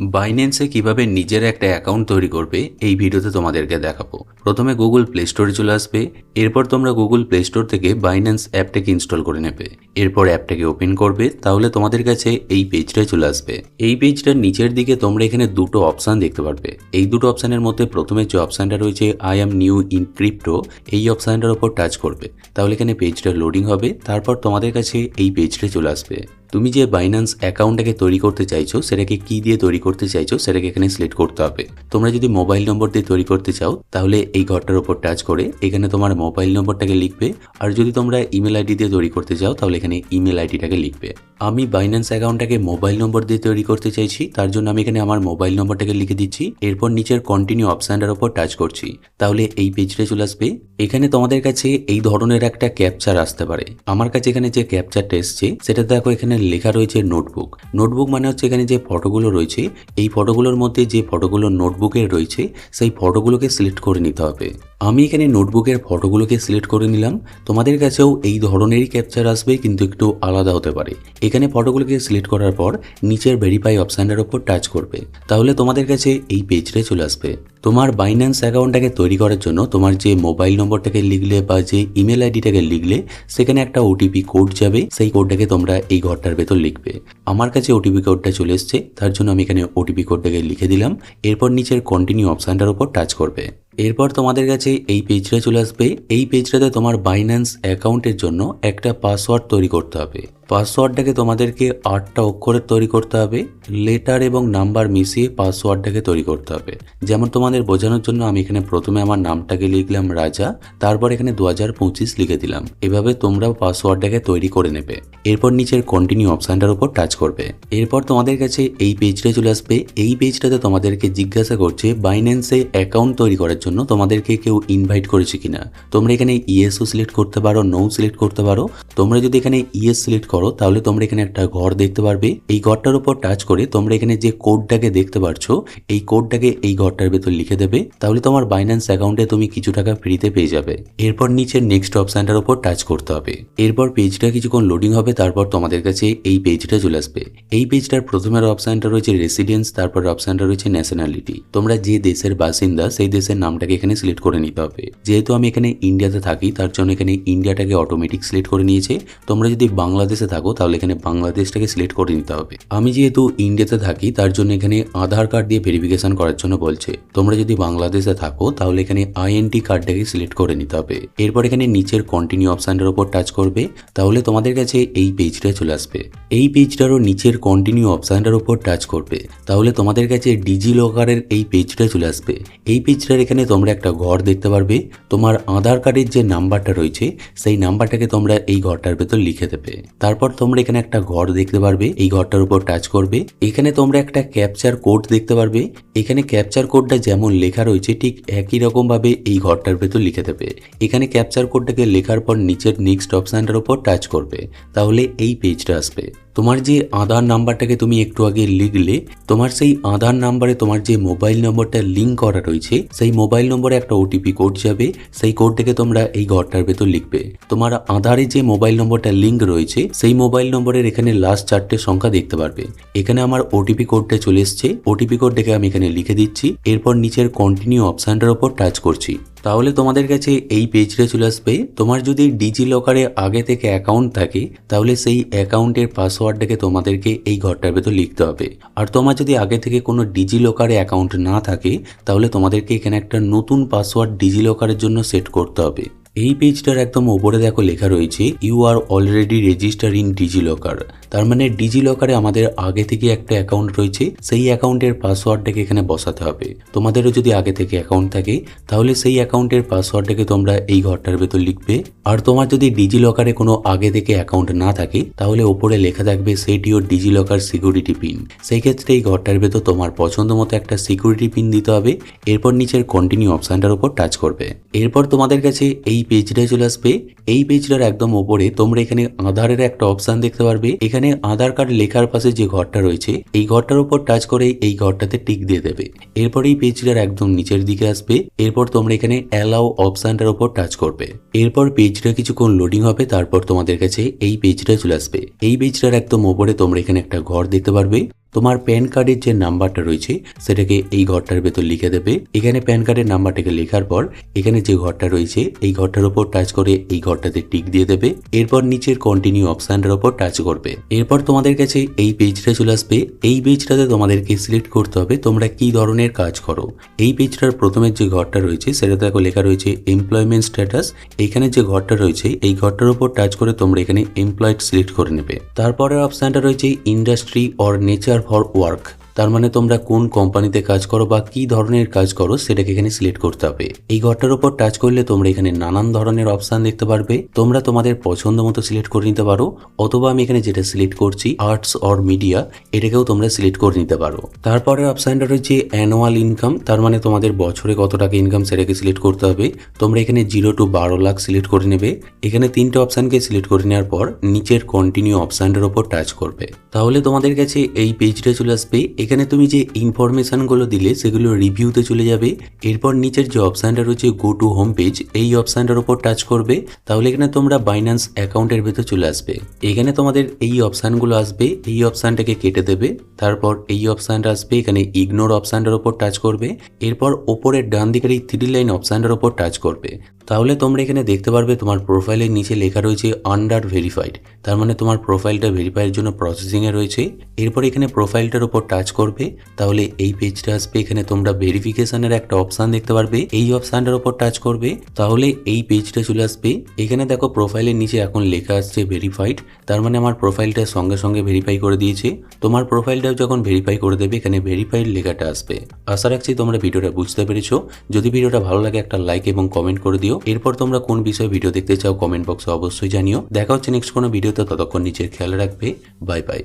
বাইন্যান্সে কীভাবে নিজের একটা অ্যাকাউন্ট তৈরি করবে, এই ভিডিওতে তোমাদেরকে দেখাবো। প্রথমে গুগল প্লে স্টোরে চলে আসবে। এরপর তোমরা গুগল প্লে স্টোর থেকে বাইন্যান্স অ্যাপটাকে ইনস্টল করে নেবে। এরপর অ্যাপটাকে ওপেন করবে। তাহলে তোমাদের কাছে এই পেজটাই চলে আসবে। এই পেজটার নিচের দিকে তোমরা এখানে দুটো অপশান দেখতে পারবে। এই দুটো অপশানের মধ্যে প্রথমে যে অপশানটা রয়েছে I am new in crypto এই অপশানটার উপর টাচ করবে। তাহলে এখানে পেজটা লোডিং হবে। তারপর তোমাদের কাছে এই পেজটা চলে আসবে। তুমি যে বাইন্যান্স অ্যাকাউন্টটাকে তৈরি করতে চাইছো, সেটাকে কি দিয়ে তৈরি করতে চাইছো, সেটাকে এখানে সিলেক্ট করতে হবে। তোমরা যদি মোবাইল নম্বর দিয়ে তৈরি করতে চাও, তাহলে এই ঘরটার উপর টাচ করে এখানে তোমার মোবাইল নম্বরটাকে লিখবে। আর যদি তোমরা ইমেল আইডি দিয়ে তৈরি করতে চাও, তাহলে এখানে ইমেল আইডিটাকে লিখবে। আমি বাইন্যান্স অ্যাকাউন্টটাকে মোবাইল নম্বর দিয়ে তৈরি করতে চাইছি, তার জন্য আমি এখানে আমার মোবাইল নম্বরটাকে লিখে দিচ্ছি। এরপর নিচের কন্টিনিউ অপশানটার উপর টাচ করছি। তাহলে এই পেজটা চলে আসবে। এখানে তোমাদের কাছে এই ধরনের একটা ক্যাপচার আসতে পারে। আমার কাছে এখানে যে ক্যাপচারটা এসছে, সেটা দেখো এখানে লেখা রয়েছে নোটবুক। নোটবুক মানে হচ্ছে এখানে যে ফটোগুলো রয়েছে, এই ফটোগুলোর মধ্যে যে ফটোগুলো নোটবুকের রয়েছে, সেই ফটোগুলোকে সিলেক্ট করে নিতে হবে। আমি এখানে নোটবুকের ফটোগুলোকে সিলেক্ট করে নিলাম। তোমাদের কাছেও এই ধরনেরই ক্যাপচার আসবে, কিন্তু একটু আলাদা হতে পারে। এখানে ফটোগুলোকে সিলেক্ট করার পর, নিচের ভেরিফাই অপশানটার ওপর টাচ করবে। তাহলে তোমাদের কাছে এই পেজটাই চলে আসবে। তোমার বাইন্যান্স অ্যাকাউন্টটাকে তৈরি করার জন্য তোমার যে মোবাইল নম্বরটাকে লিখলে বা যে ইমেল আইডিটাকে লিখলে, সেখানে একটা ওটিপি কোড যাবে। সেই কোডটাকে তোমরা এই ঘরটার ভেতর লিখবে। আমার কাছে ওটিপি কোডটা চলে এসছে। তার জন্য আমি এখানে ওটিপি কোডটাকে লিখে দিলাম। এরপর নিচের কন্টিনিউ অপশানটার উপর টাচ করবে। এরপর তোমাদের কাছে এই পেজটা চলে আসবে। এই পেজটাতে তোমার বাইন্যান্স অ্যাকাউন্টের জন্য একটা পাসওয়ার্ড তৈরি করতে হবে। পাসওয়ার্ডটাকে তোমাদেরকে আটটা অক্ষরের তৈরি করতে হবে লেটার এবং নাম্বার মিশিয়ে পাসওয়ার্ডটাকে তৈরি করতে হবে। যেমন তোমাদের বোঝানোর জন্য আমি এখানে প্রথমে আমার নামটাকে লিখলাম রাজা, তারপর এখানে দু হাজার পঁচিশ লিখে দিলাম। এভাবে তোমরাও পাসওয়ার্ডটাকে তৈরি করে নেবে। এরপর নিচের কন্টিনিউ অপশানটার উপর টাচ করবে। এরপর তোমাদের কাছে এই পেজটা চলে আসবে। এই পেজটাতে তোমাদেরকে জিজ্ঞাসা করছে বাইন্যান্সে অ্যাকাউন্ট তৈরি করার জন্য তোমাদেরকে কেউ ইনভাইট করেছে কিনা? তোমরা এখানে ইএসও সিলেক্ট করতে পারো নো সিলেক্ট করতে পারো। তোমরা যদি এখানে ইএস সিলেক্ট করো তাহলে তোমরা এখানে একটা ঘর দেখতে পারবে। এই ঘরটার উপর টাচ করে তোমরা এখানে যে কোডটাকে দেখতে পারছ, এই কোডটাকে এই ঘরটার ভেতর লিখে দেবে। তাহলে তোমার বাইন্যান্স অ্যাকাউন্টে তুমি কিছু টাকা ফ্রিতে পেয়ে যাবে। এরপর নিচের নেক্সট অপশানটার উপর টাচ করতে হবে। এরপর পেজটা কিছুক্ষণ লোডিং হবে, তারপর তোমাদের কাছে এই পেজটা চলে আসবে। এই পেজটার প্রথমের অপশানটা রয়েছে রেসিডেন্স তারপর অপশানটা রয়েছে ন্যাশনালিটি তোমরা যে দেশের বাসিন্দা, সেই দেশের নামটাকে এখানে সিলেক্ট করে নিতে হবে। যেহেতু আমি এখানে ইন্ডিয়াতে থাকি, তার জন্য এখানে ইন্ডিয়াটাকে অটোমেটিক সিলেক্ট করে নিয়েছে। তোমরা যদি বাংলাদেশে থাকো, তাহলে এখানে বাংলাদেশটাকে সিলেক্ট করে নিতে হবে। আমি যেহেতু ইন্ডিয়াতে থাকি, তার জন্য এখানে আধার কার্ড দিয়ে ভেরিফিকেশন করার জন্য বলছে। তোমরা যদি বাংলাদেশে থাকো, তাহলে এখানে আইএনটি কার্ডটাকে সিলেক্ট করে নিতে হবে। এরপর এখানে নিচের কন্টিনিউ অপশানটার উপর টাচ করবে, তাহলে তোমাদের কাছে এই পেজটা চলে আসবে। এই পেজটারও নিচের কন্টিনিউ অপশানটার উপর টাচ করবে, তাহলে তোমাদের কাছে ডিজি লকারের এই পেজটা চলে আসবে। এই পেজটার এখানে তোমরা একটা ঘর দেখতে পারবে, তোমার আধার কার্ডের যে নাম্বারটা রয়েছে, সেই নাম্বারটাকে তোমরা এই ঘরটার ভেতর লিখে দেবে। তারপর তোমরা এখানে একটা ঘর দেখতে পারবে। এই ঘরটার উপর টাচ করবে। এখানে তোমরা একটা ক্যাপচার কোড দেখতে পারবে। এখানে ক্যাপচার কোডটা যেমন লেখা রয়েছে, ঠিক একই রকম ভাবে এই ঘরটার ভেতর লিখে দেবে। এখানে ক্যাপচার কোডটাকে লেখার পর নিচের নেক্সট অপশানটার উপর টাচ করবে। তাহলে এই পেজটা আসবে। তোমার যে আধার নাম্বারটাকে তুমি একটু আগে লিখলে, তোমার সেই আধার নাম্বারে তোমার যে মোবাইল নম্বরটা লিঙ্ক করা রয়েছে, সেই মোবাইল নম্বরে একটা ওটিপি কোড যাবে, সেই কোডটাকে তোমরা এই ঘরটার ভেতর লিখবে। তোমার আধারে যে মোবাইল নম্বরটা লিঙ্ক রয়েছে, সেই মোবাইল নম্বরের এখানে লাস্ট চারটে সংখ্যা দেখতে পারবে। এখানে আমার ওটিপি কোডটা চলে এসছে। ওটিপি কোডটাকে আমি এখানে লিখে দিচ্ছি। এরপর নিচের কন্টিনিউ অপশানটার ওপর টাচ করছি। তাহলে তোমাদের কাছে এই পেজটা চলে আসবে। তোমার যদি ডিজি লকারে আগে থেকে অ্যাকাউন্ট থাকে, তাহলে সেই অ্যাকাউন্টের পাসওয়ার্ডটাকে তোমাদেরকে এই ঘরটার ভেতর লিখতে হবে। আর তোমার যদি আগে থেকে কোনো ডিজি লকারে অ্যাকাউন্ট না থাকে, তাহলে তোমাদেরকে এখানে একটা নতুন পাসওয়ার্ড ডিজি লকারের জন্য সেট করতে হবে। এই পেজটার একদম ওপরে দেখো লেখা রয়েছে you are already register in DigiLocker তার মানে ডিজি লকারে আমাদের আগে থেকে একটা অ্যাকাউন্ট রয়েছে, সেই অ্যাকাউন্টের পাসওয়ার্ডটাকে এখানে বসাতে হবে। তোমাদেরও যদি আগে থেকে অ্যাকাউন্ট থাকে, তাহলে সেই অ্যাকাউন্টের পাসওয়ার্ডটাকে তোমরা এই ঘরটার ভেতর লিখবে। আর তোমার যদি ডিজি লকারে কোনো আগে থেকে অ্যাকাউন্ট না থাকে, তাহলে ওপরে লেখা থাকবে set your DigiLocker security pin সেই ক্ষেত্রে এই ঘরটার ভেতর তোমার পছন্দ মতো একটা সিকিউরিটি পিন দিতে হবে, এরপর নিচের কন্টিনিউ অপশানটার উপর টাচ করবে। এরপর তোমাদের কাছে এই পেজটায় চলে আসবে। এই পেজটার একদম ওপরে তোমরা এখানে আধারের একটা অপশান দেখতে পারবে। এখানে আধার কার্ড লেখার পাশে যে ঘরটা রয়েছে, এই ঘরটার উপর টাচ করে এই ঘরটাতে টিক দিয়ে দেবে। এরপর এই পেজটার একদম নিচের দিকে আসবে। এরপর তোমরা এখানে অ্যালাও অপশানটার উপর টাচ করবে। এরপর পেজটা কিছুক্ষণ লোডিং হবে, তারপর তোমাদের কাছে এই পেজটা চলে আসবে। এই পেজটার একদম ওপরে তোমরা এখানে একটা ঘর দেখতে পারবে। তোমার প্যান কার্ডের যে নাম্বারটা রয়েছে, সেটাকে এই ঘরটার ভেতর লিখে দেবে। এখানে প্যান কার্ডের নাম্বারটাকে লেখার পর, এখানে যে ঘরটা রয়েছে, এই ঘরটার উপর টাচ করে এই ঘরটাতে টিক দিয়ে দেবে। এরপর নিচের কন্টিনিউ অপশনটার উপর টাচ করবে। এরপর তোমাদের কাছে এই পেজটা চলে আসবে। এই পেজটাতে তোমাদেরকে সিলেক্ট করতে হবে, তোমরা কি ধরনের কাজ করো। এই পেজটার প্রথমের যে ঘরটা রয়েছে সেটাতে দেখো লেখা রয়েছে এমপ্লয়মেন্ট স্ট্যাটাস এখানে যে ঘরটা রয়েছে, এই ঘরটার উপর টাচ করে তোমরা এখানে এমপ্লয়েড সিলেক্ট করে নেবে। তারপরের অপশনটা রয়েছে industry or nature for work. তার মানে তোমরা কোন কোম্পানিতে কাজ করো বা কি ধরনের কাজ করো সেটাকে এখানে সিলেক্ট করতে হবে। এই ঘরটার উপর টাচ করলে তোমরা এখানে নানান ধরনের অপশান দেখতে পারবে। তোমরা তোমাদের পছন্দ মতো সিলেক্ট করে নিতে পারো, অথবা আমি এখানে যেটা সিলেক্ট করছি আর্টস অর মিডিয়া এটাকেও তোমরা সিলেক্ট করে নিতে পারো। তারপরে অপশনটা রয়েছে অ্যানুয়াল ইনকাম তার মানে তোমাদের বছরে কত টাকা ইনকাম সেটাকে সিলেক্ট করতে হবে। তোমরা এখানে জিরো টু বারো লাখ সিলেক্ট করে নেবে। এখানে তিনটে অপশানকে সিলেক্ট করে নেওয়ার পর, নিচের কন্টিনিউ অপশনটার উপর টাচ করবে। তাহলে তোমাদের কাছে এই পেজটা চলে আসবে। এখানে তুমি যে ইনফরমেশনগুলো দিলে, সেগুলো রিভিউতে চলে যাবে। এরপর নিচের যে অপশানটা রয়েছে গো টু হোম পেজ এই অপশানটার উপর টাচ করবে। তাহলে এখানে তোমরা বাইন্যান্স অ্যাকাউন্টের ভেতর চলে আসবে। এখানে তোমাদের এই অপশানগুলো আসবে, এই অপশানটাকে কেটে দেবে। তারপর এই অপশানটা আসবে, এখানে ইগনোর অপশানটার উপর টাচ করবে। এরপর ওপরের ডান দিকের এই থ্রি লাইন অপশানটার উপর টাচ করবে। তাহলে তোমরা এখানে দেখতে পারবে, তোমার প্রোফাইলের নিচে লেখা রয়েছে আন্ডার ভেরিফাইড তার মানে তোমার প্রোফাইলটা ভেরিফাইয়ের জন্য প্রসেসিংয়ে রয়েছে। এরপর এখানে প্রোফাইলটার উপর টাচ করবে, তাহলে এই পেজটা আসবে। এখানে তোমরা ভেরিফিকেশনের একটা অপশান দেখতে পারবে। এই অপশানটার উপর টাচ করবে, তাহলে এই পেজটা চলে আসবে। এখানে দেখো প্রোফাইলের নিচে এখন লেখা আসছে ভেরিফাইড তার মানে আমার প্রোফাইলটা সঙ্গে সঙ্গে ভেরিফাই করে দিয়েছে। তোমার প্রোফাইলটাও যখন ভেরিফাই করে দেবে, এখানে ভেরিফাইড লেখাটা আসবে। আশা রাখছি তোমরা ভিডিওটা বুঝতে পেরেছ। যদি ভিডিওটা ভালো লাগে, একটা লাইক এবং কমেন্ট করে দিও। এরপর তোমরা কোন বিষয়ে ভিডিও দেখতে চাও কমেন্ট বক্সে অবশ্যই জানিও। দেখা হচ্ছে নেক্সট কোনো ভিডিওতে, ততক্ষণ নিচের খেয়াল রাখবে। Bye bye